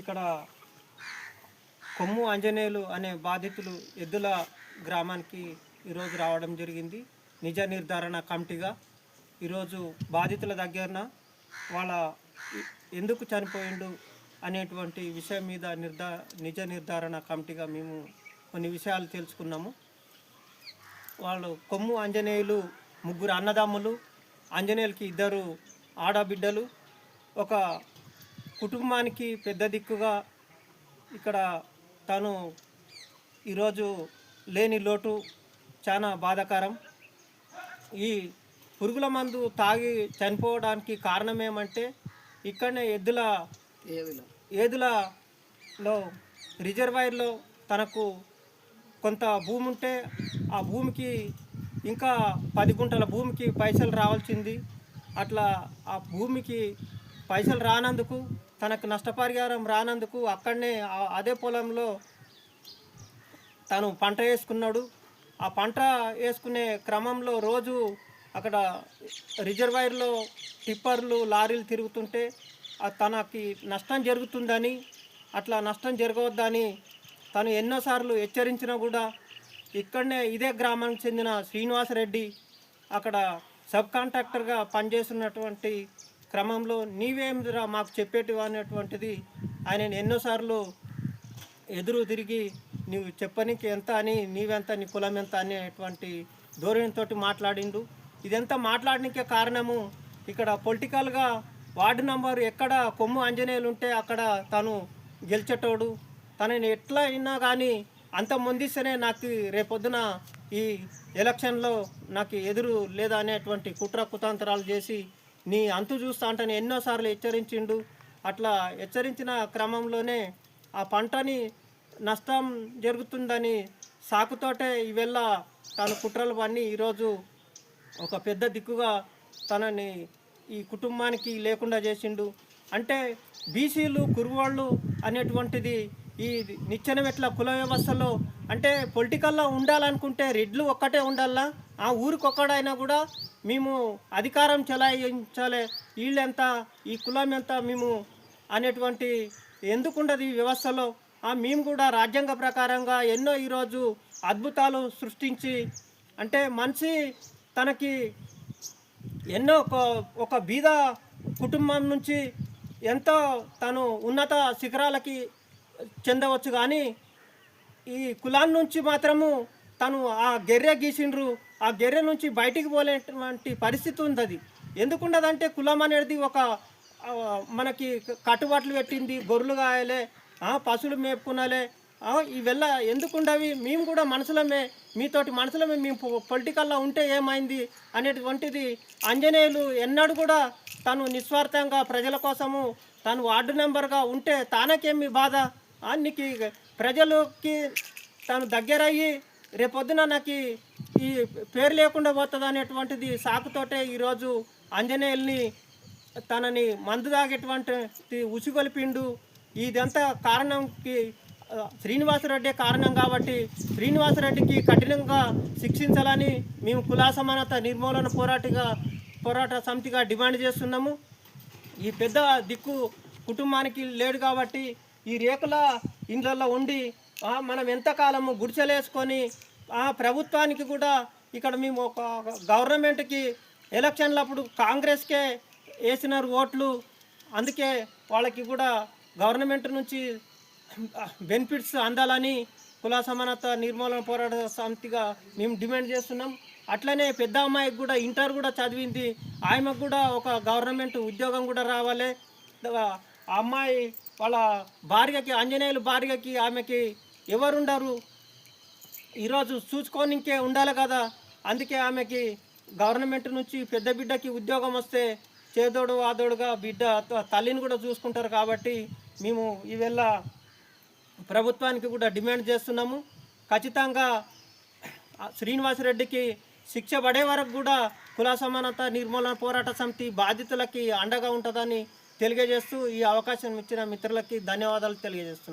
ఇక్కడ కొమ్ము ఆంజనేయులు అనే బాధితులు ఎద్దుల గ్రామానికి ఈరోజు రావడం జరిగింది. నిజ నిర్ధారణ కమిటీగా ఈరోజు బాధితుల దగ్గరన వాళ్ళ ఎందుకు చనిపోయిండు అనేటువంటి విషయం మీద నిర్ధా నిజ నిర్ధారణ కమిటీగా మేము కొన్ని విషయాలు తెలుసుకున్నాము. వాళ్ళు కొమ్ము ఆంజనేయులు ముగ్గురు అన్నదమ్ములు ఆంజనేయులకి ఇద్దరు ఆడబిడ్డలు ఒక కుటుంబానికి పెద్ద దిక్కుగా ఇక్కడ తను ఈరోజు లేని లోటు చాలా బాధాకరం. ఈ పురుగుల మందు తాగి చనిపోవడానికి కారణం ఏమంటే ఇక్కడనే ఎద్దుల ఏదులలో రిజర్వాయర్లో తనకు కొంత భూమి ఉంటే ఆ భూమికి ఇంకా పది గుంటల భూమికి పైసలు రావాల్సింది. అట్లా ఆ భూమికి పైసలు రానందుకు తనకు నష్టపరిహారం రానందుకు అక్కడనే అదే పొలంలో తను పంట వేసుకున్నాడు. ఆ పంట వేసుకునే క్రమంలో రోజు అక్కడ రిజర్వాయర్లో టిప్పర్లు లారీలు తిరుగుతుంటే తనకి నష్టం జరుగుతుందని అట్లా నష్టం జరగవద్దని తను ఎన్నోసార్లు హెచ్చరించినా కూడా ఇక్కడనే ఇదే గ్రామానికి చెందిన శ్రీనివాసరెడ్డి అక్కడ సబ్ కాంట్రాక్టర్గా పనిచేస్తున్నటువంటి క్రమంలో నీవేమిరా మాకు చెప్పేటివి అనేటువంటిది ఆయన ఎన్నోసార్లు ఎదురు తిరిగి నీవు చెప్పనీకి ఎంత అని నీవెంత నీ కులం ఎంత అనేటువంటి ధోరణితో మాట్లాడిండు. ఇదంతా మాట్లాడనికే కారణము ఇక్కడ పొలిటికల్గా వార్డు నంబర్ ఎక్కడ కొమ్ము ఆంజనేయులు ఉంటే అక్కడ తను గెలిచేటోడు. తనని ఎట్లా అయినా కానీ అంత ముందిస్తేనే నాకు రేపొద్దున ఈ ఎలక్షన్లో నాకు ఎదురు లేదా అనేటువంటి కుట్ర కుతాంతరాలు చేసి నీ అంతు చూస్తా అంటని ఎన్నోసార్లు హెచ్చరించిండు. అట్లా హెచ్చరించిన క్రమంలోనే ఆ పంటని నష్టం జరుగుతుందని సాకుతోటే ఈవేళ తన కుట్రలు పన్ని ఈరోజు ఒక పెద్ద దిక్కుగా తనని ఈ కుటుంబానికి లేకుండా చేసిండు. అంటే బీసీలు కురువాళ్ళు అనేటువంటిది ఈ నిచ్చెనం ఎట్లా కుల వ్యవస్థలో అంటే పొలిటికల్లో ఉండాలనుకుంటే రెడ్లు ఒక్కటే ఉండాలా? ఆ ఊరికొక్కడైనా కూడా మేము అధికారం చెలాయించాలి. వీళ్ళెంత ఈ కులం ఎంత మేము అనేటువంటి ఎందుకుండదు ఈ వ్యవస్థలో? ఆ మేము కూడా రాజ్యాంగ ప్రకారంగా ఎన్నో ఈరోజు అద్భుతాలు సృష్టించి అంటే మనిషి తనకి ఎన్నో ఒక- ఒక బీద కుటుంబం నుంచి ఎంతో తను ఉన్నత శిఖరాలకి చెందవచ్చు కానీ ఈ కులాన్ని నుంచి మాత్రము తను ఆ గెర్రె గీసిండ్రు. ఆ గెర్రె నుంచి బయటికి పోలేటువంటి పరిస్థితి ఉంది అది ఎందుకుండదంటే కులం అనేది ఒక మనకి కట్టుబాట్లు పెట్టింది. గొర్రెలు కాయలే ఆ, పశువులు మేపుకునాలే ఆ, ఇవెల్ల ఎందుకుండవి? మేము కూడా మనసులమే మీతోటి మనసులమే మేము పొలిటికల్లో ఉంటే ఏమైంది? అనేటువంటిది ఆంజనేయులు ఎన్నడూ కూడా తను నిస్వార్థంగా ప్రజల కోసము తను వార్డు నెంబర్గా ఉంటే తానకేమి బాధ? అన్నికి ప్రజలకి తను దగ్గరయ్యి రేపొద్దున నాకు ఈ పేరు లేకుండా పోతుంది అనేటువంటిది సాకుతోటే ఈరోజు ఆంజనేయుల్ని తనని మందు తాగేటువంటి ఉసిగొలిపిండు. ఇదంతా కారణంకి శ్రీనివాసరెడ్డి కారణం కాబట్టి శ్రీనివాసరెడ్డికి కఠినంగా శిక్షించాలని మేము కులా సమానత నిర్మూలన పోరాటగా పోరాట సమితిగా డిమాండ్ చేస్తున్నాము. ఈ పెద్ద దిక్కు కుటుంబానికి లేడు కాబట్టి ఈ రేకుల ఇండ్లలో ఉండి మనం ఎంతకాలము గుడిసెలేసుకొని ఆ ప్రభుత్వానికి కూడా ఇక్కడ మేము ఒక గవర్నమెంట్కి ఎలక్షన్లప్పుడు కాంగ్రెస్కే వేసినారు ఓట్లు. అందుకే వాళ్ళకి కూడా గవర్నమెంట్ నుంచి బెనిఫిట్స్ అందాలని కుల సమానత నిర్మూలన పోరాట సమితిగా మేము డిమాండ్ చేస్తున్నాం. అట్లనే పెద్ద అమ్మాయికి కూడా ఇంటర్ కూడా చదివింది. ఆమెకు కూడా ఒక గవర్నమెంట్ ఉద్యోగం కూడా రావాలి. ఆ అమ్మాయి వాళ్ళ భార్యకి ఆంజనేయులు భార్యకి ఆమెకి ఎవరుండరు? ఈరోజు చూసుకోనికే ఉండాలి కదా. అందుకే ఆమెకి గవర్నమెంట్ నుంచి పెద్ద బిడ్డకి ఉద్యోగం వస్తే చేదోడు ఆదోడుగా బిడ్డ తల్లిని కూడా చూసుకుంటారు కాబట్టి మేము ఈవేళ ప్రభుత్వానికి కూడా డిమాండ్ చేస్తున్నాము. ఖచ్చితంగా శ్రీనివాసరెడ్డికి శిక్ష పడే వరకు కూడా కుల సమానత నిర్మూలన పోరాట సమితి బాధితులకి అండగా ఉంటుందని తెలియజేస్తూ ఈ అవకాశం ఇచ్చిన మిత్రులకి ధన్యవాదాలు తెలియజేస్తున్నాను.